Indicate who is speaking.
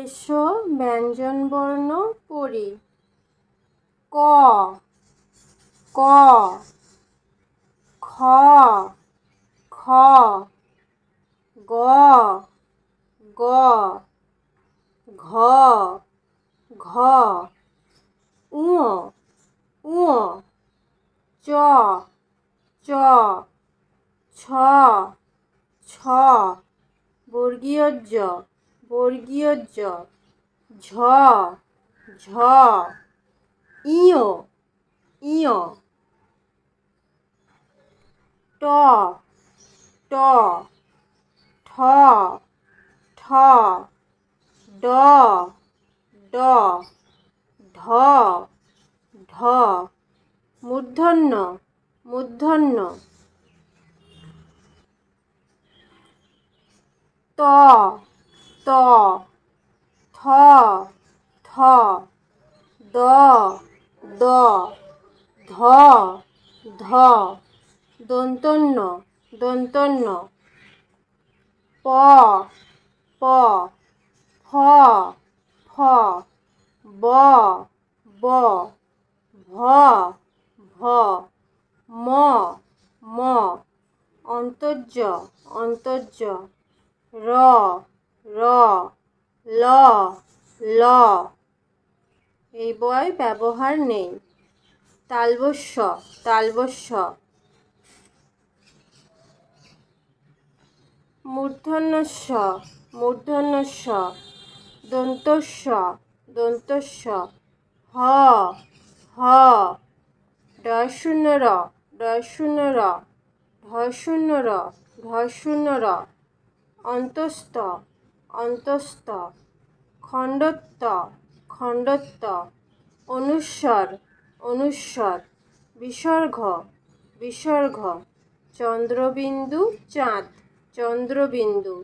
Speaker 1: এসো, ব্যঞ্জনবর্ণ পড়ি। ক। ক। খ। খ। গ। গ। ঘ। ঘ। উ উ চ। চ। ছ। ছ। বর্গীয় জ বর্গীয় জ, ঝ ঝ, ইয় ইয়। ট ট, ঠ ঠ, ড ড, ঢ ঢ। মূর্ধন্য মূর্ধন্য। ত ত থ থ দ দ, ধ ধ, দন্তন্য দন্তন্য, প প, ফ ফ, ব ব, ভ ভ, ম ম, অন্তর্য অন্তর্য, র র, ল ল। এই বয় ব্যবহার নেই। তালবস্য তালবস্য। মূর্ধন্যস্য মূর্ধন্যস্য। দন্তস্য দন্তস্য। হ হ। ডশূন্য র ডশূন্য র ঢশূন্য র ঢশূন্য র অন্তস্থ। অন্তস্থ খণ্ডত্ব খণ্ডত্ব অনুস্বর অনুস্বর বিসর্গ বিসর্গ চন্দ্রবিন্দু চাঁদ চন্দ্রবিন্দু।